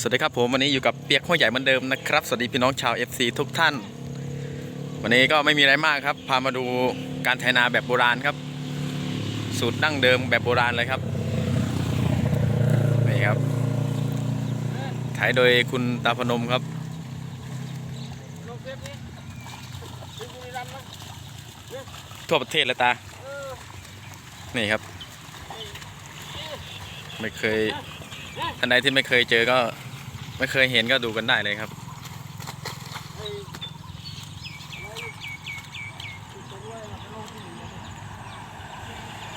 สวัสดีครับผมวันนี้อยู่กับเปียกห้วยใหญ่เหมือนเดิมนะครับ สวัสดีพี่น้องชาว FC ทุกท่าน วันนี้ก็ไม่มีอะไรมากครับ พามาดูการไถนาแบบโบราณครับ สูตรดั้งเดิมแบบโบราณเลยครับนี่ครับไถโดยคุณตาพนมครับทั่วประเทศเลยตา นี่ครับ ไม่เคยท่านใดที่ไม่เคยเจอก็ ไม่เคยเห็นก็ดูกันได้เลยครับ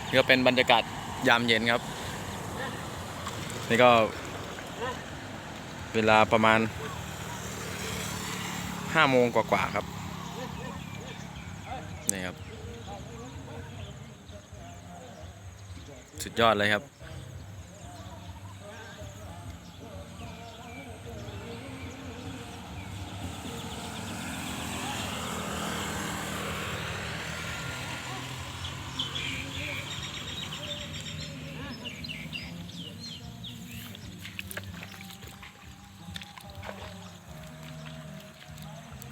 นี่ก็เป็นบรรยากาศยามเย็นครับ นี่ก็ เวลาประมาณห้าโมงกว่าๆครับ นี่ครับ สุดยอดเลยครับ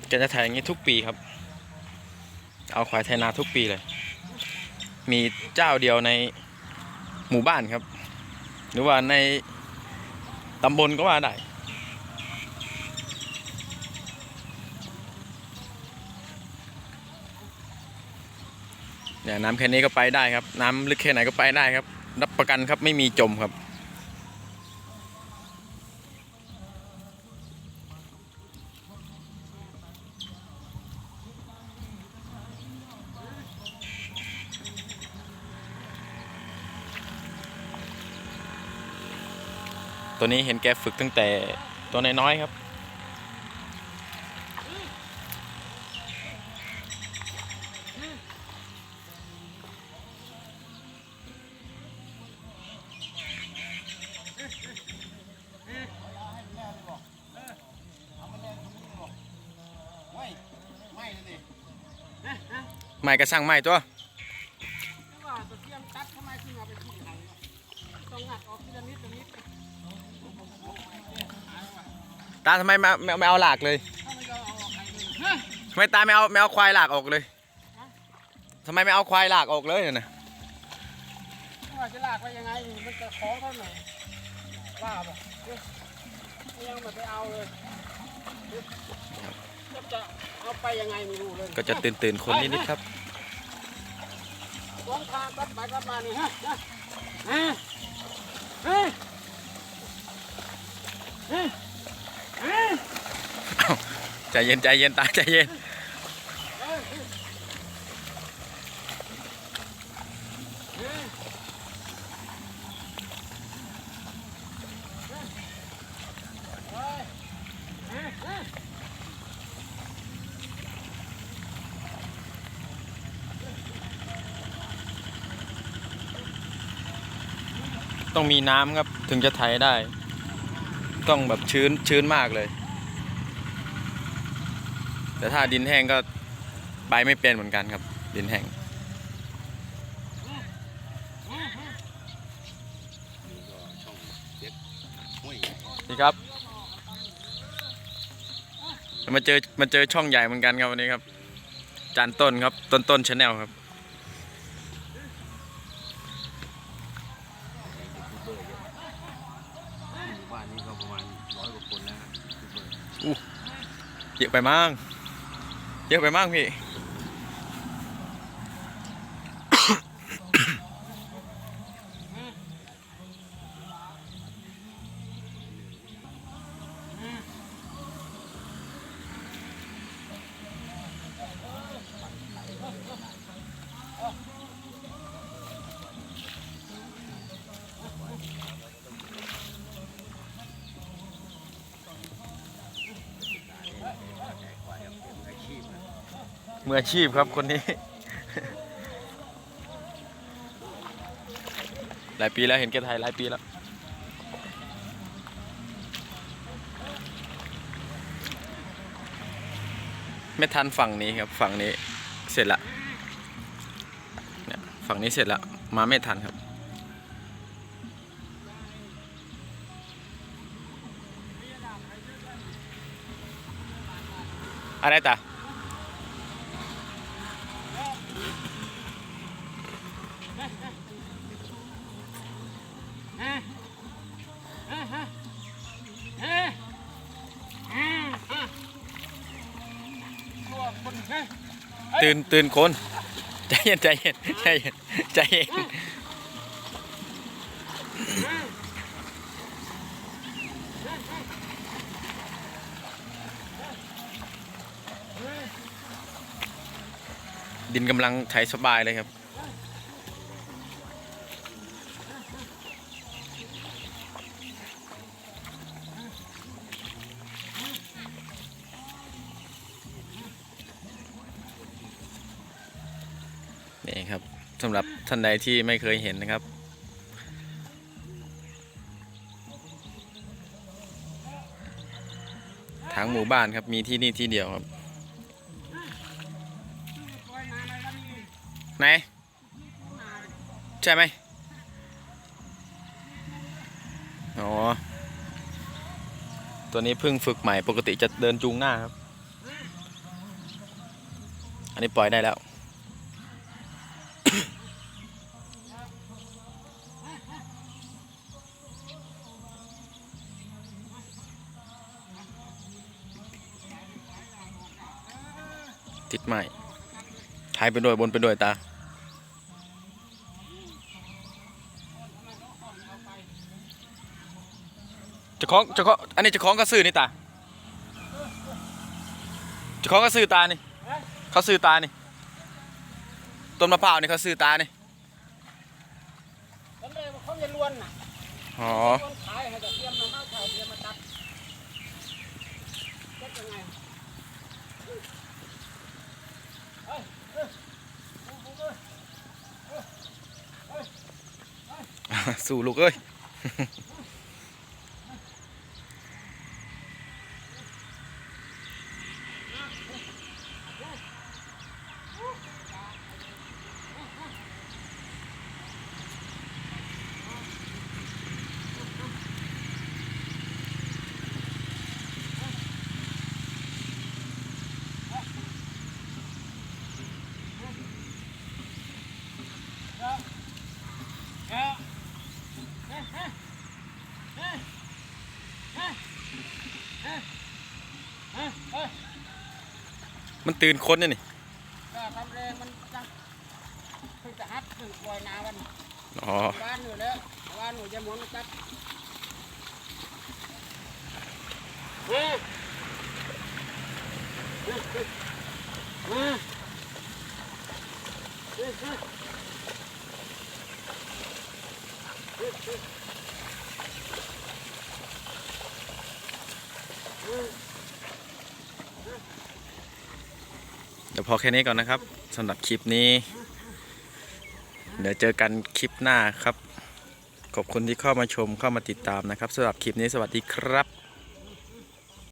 แกจะถ่ายอย่างนี้ทุกปีครับ เอาควายไทยนาทุกปีเลย มีเจ้าเดียวในหมู่บ้านครับ หรือว่าในตำบลก็ว่าได้เนี่ยน้ำแค่นี้ก็ไปได้ครับ น้ำลึกแค่ไหนก็ไปได้ครับ รับประกันครับไม่มีจมครับ ตัวนี้เห็นแกฝึกตั้งแต่ตัวน้อยๆครับ ไม่กระช่างไม่ตัวไม่ว่าตะเกียงตัดทำไมถึงเอาไปที่ไหนวะต้องงัดออกทีละนิดละนิด ตาทำไมไม่ไม่ไม่เอาหลากเลยถ้ามันจะเอาออกใครเลยฮะทำไมตาไม่เอาไม่เอาควายหลากออกเลยทำไมไม่เอาควายหลากออกเลยเนี่ยนะว่าจะลากไปยังไงมันจะของเขาหน่อยว่าบ่เอ๊ะยังไม่ไปเอาเลยเอ๊ะจะจะเอาไปยังไงไม่รู้เลยก็จะตื่นตื่นๆคนนิดๆครับสองทางกลับไปกลับมานี่ฮะฮะฮะฮะฮะฮะ ใจเย็นใจเย็นตาใจเย็นต้องมีน้ำครับถึงจะไถได้ ต้องแบบชื้นชื้นมากเลย แต่ถ้าดินแห้งก็ใบไม่เป็นเหมือนกันครับ ดินแห้งนี่ครับมาเจอมาเจอช่องใหญ่เหมือนกันครับวันนี้ครับ จานต้นครับต้นต้นชาแนลครับบ้านนี้ก็ประมาณร้อยกว่าคนนะเยอะไปมั่ง เยอะไปมากพี่ มืออาชีพครับคนนี้ หลายปีแล้วเห็นแกไทยหลายปีแล้ว ไม่ทันฝั่งนี้ครับ ฝั่งนี้เสร็จละฝั่งนี้เสร็จละมาไม่ทันครับอะไรต่า ตื่นตื่นคนใจเย็นใจเย็นใจเย็นใจเย็นดินกำลังใช้สบายเลยครับ นี่ครับสำหรับท่านใดที่ไม่เคยเห็นนะครับ ทั้งหมู่บ้านครับมีที่นี่ที่เดียวครับไรแล้วนี่ไหน ใช่ไหมอ๋อ ตัวนี้เพิ่งฝึกใหม่ปกติจะเดินจูงหน้าครับ อันนี้ปล่อยได้แล้ว ติดใหม่ท้ายไปด้วยบนไปด้วยตาเจะคล้าของเจะคล้าของอันนี้เจะคล้าของก็ซื้อนี่ตาเจะคล้าของก็ซื้อตานี่เขาซื้อตานี่ต้นมะพร้าวนี่เขาซื้อตานี่แล้วเลยเขาจะล้วนน่ะอ๋อล้วนขายให้แต่เตรียมมาเข้าขายเตรียมมาตัดเจ็ดยังไงเฮ้ยเฮ้ยดูดูดู สู้ลูกเอ้ย มันตื่นคนนี่นี่ก็ทำแรงมันจังเพิ่งจะฮัดเพิ่งปล่อยนาวันอ๋อบ้านหนูแล้วบ้านหนูจะหมุนมาจัดเฮ้ยเฮ้ยเฮ้ยเฮ้ยเฮ้ยเฮ้ย เดี๋ยว พอแค่นี้ก่อนนะครับสำหรับคลิปนี้ เดี๋ยวเจอกันคลิปหน้าครับ ขอบคุณที่เข้ามาชมเข้ามาติดตามนะครับสำหรับคลิปนี้สวัสดีครับ